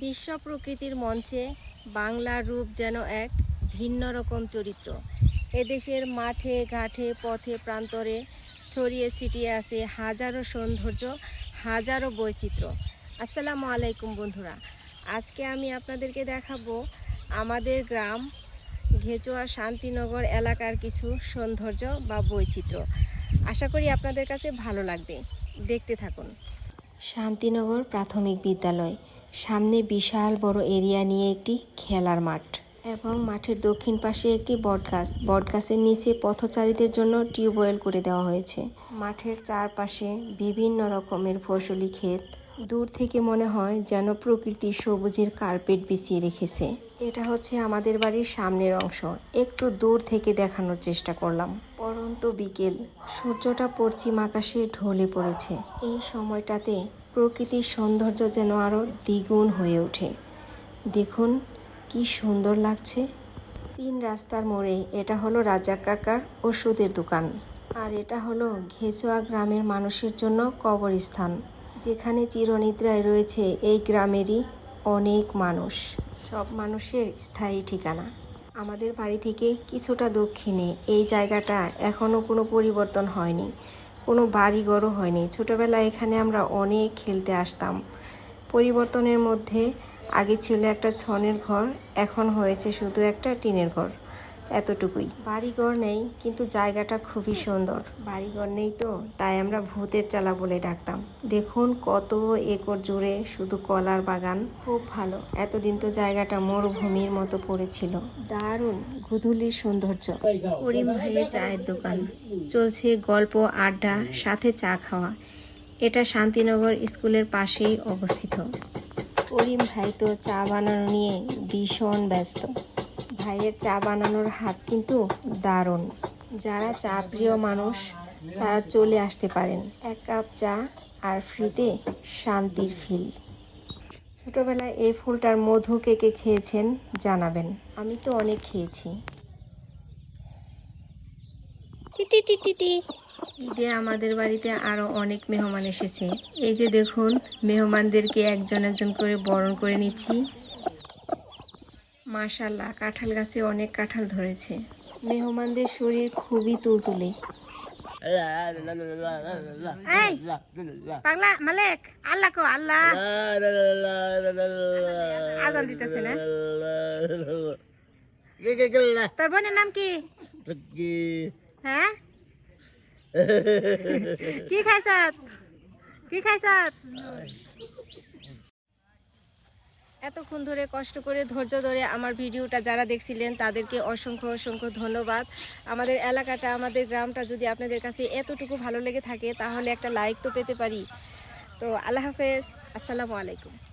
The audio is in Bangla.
বিশ্ব প্রকৃতির মঞ্চে বাংলার রূপ যেন এক ভিন্ন রকম চরিত্র। এদেশের মাঠে, ঘাটে, পথে, প্রান্তরে ছড়িয়ে ছিটিয়ে আছে হাজারো সৌন্দর্য, হাজারো বৈচিত্র্য। আসসালামু আলাইকুম বন্ধুরা, আজকে আমি আপনাদেরকে দেখাবো আমাদের গ্রাম ঘেচুয়া শান্তিনগর এলাকার কিছু সৌন্দর্য বা বৈচিত্র্য। আশা করি আপনাদের কাছে ভালো লাগবে। দেখতে থাকুন। শান্তিনগর প্রাথমিক বিদ্যালয়। সামনে বিশাল বড় এরিয়া নিয়ে একটি খেলার মাঠ এবং মাঠের দক্ষিণ পাশে একটি বটগাছ। বটগাছের নিচে পথচারীদের জন্য টিউবওয়েল করে দেওয়া হয়েছে। মাঠের চারপাশে বিভিন্ন রকমের ফসলি ক্ষেত। দূর থেকে মনে হয় যেন প্রকৃতি সবুজের কার্পেট বিছিয়ে রেখেছে। এটা হচ্ছে আমাদের বাড়ির সামনের অংশ। একটু দূর থেকে দেখানোর চেষ্টা করলাম। পরন্ত বিকেল। সূর্যটা পশ্চিম আকাশে ঢলে পড়েছে। এই সময়টাতে প্রকৃতির সৌন্দর্য যেন আরও দ্বিগুণ হয়ে ওঠে। দেখুন, কি সুন্দর লাগছে। তিন রাস্তার মোড়ে এটা হলো রাজা কাকার ওষুধের দোকান। আর এটা হলো ঘেচোয়া গ্রামের মানুষের জন্য কবরস্থান। যেখানে চিরনিদ্রায় রয়েছে এই গ্রামেরই অনেক মানুষ। সব মানুষের স্থায়ী ঠিকানা। আমাদের বাড়ি থেকে কিছুটা দক্ষিণে। এই জায়গাটা এখনও কোনো পরিবর্তন হয়নি। কোনো বাড়িঘরও হয়নি। ছোটোবেলায় এখানে আমরা অনেক খেলতে আসতাম। পরিবর্তনের মধ্যে আগে ছিল একটা ছনের ঘর, এখন হয়েছে শুধু একটা টিনের ঘর। এতটুকুই। বাড়িঘর নেই কিন্তু জায়গাটা খুবই সুন্দর। বাড়িঘর নেই তো তাই আমরা ভূতের চালা বলে ডাকতাম। দেখুন কত একর জুড়ে শুধু কলার বাগান। খুব ভালো। এতদিন তো জায়গাটা মরুভূমির মতো পড়েছিল। দারুণ গুধুলির সৌন্দর্য। করিম ভাইয়ের চায়ের দোকান। চলছে গল্প আড্ডা সাথে চা খাওয়া। এটা শান্তিনগর স্কুলের পাশেই অবস্থিত। করিম ভাই তো চা বানানো নিয়ে ভীষণ ব্যস্ত। ভাইয়ের চা বানানোর হাত কিন্তু দারুণ। যারা চা প্রিয় মানুষ তারা চলে আসতে পারেন। এক কাপ চা আর ফ্রিতে শান্তির ফিল। ছোটবেলায় এই ফুলটার মধু কে কে খেয়েছেন জানাবেন। আমি তো অনেক খেয়েছি। ঈদে আমাদের বাড়িতে আরও অনেক মেহমান এসেছে। এই যে দেখুন মেহমানদেরকে একজন একজন করে বরণ করে নিচ্ছি। মাশাল্লাহ কাঁঠাল গাছে অনেক কাঁঠাল ধরেছে। মেহমানদের শরীর খুবই তুলতুলে। পাগলা, মালেক, আল্লাহ কো, আল্লাহ। আজান দিতেছে না? তোর বোনের নাম কি? হ্যাঁ? কি খাইছত কি খাইছত এতক্ষণ ধরে কষ্ট করে ধৈর্য ধরে আমার ভিডিওটা যারা দেখছিলেন, তাদেরকে অসংখ্য অসংখ্য ধন্যবাদ। আমাদের এলাকাটা, আমাদের গ্রামটা যদি আপনাদের কাছে এতটুকু ভালো লেগে থাকে, তাহলে একটা লাইক তো পেতে পারি। তো আল্লাহ হাফেজ, আসসালামু আলাইকুম।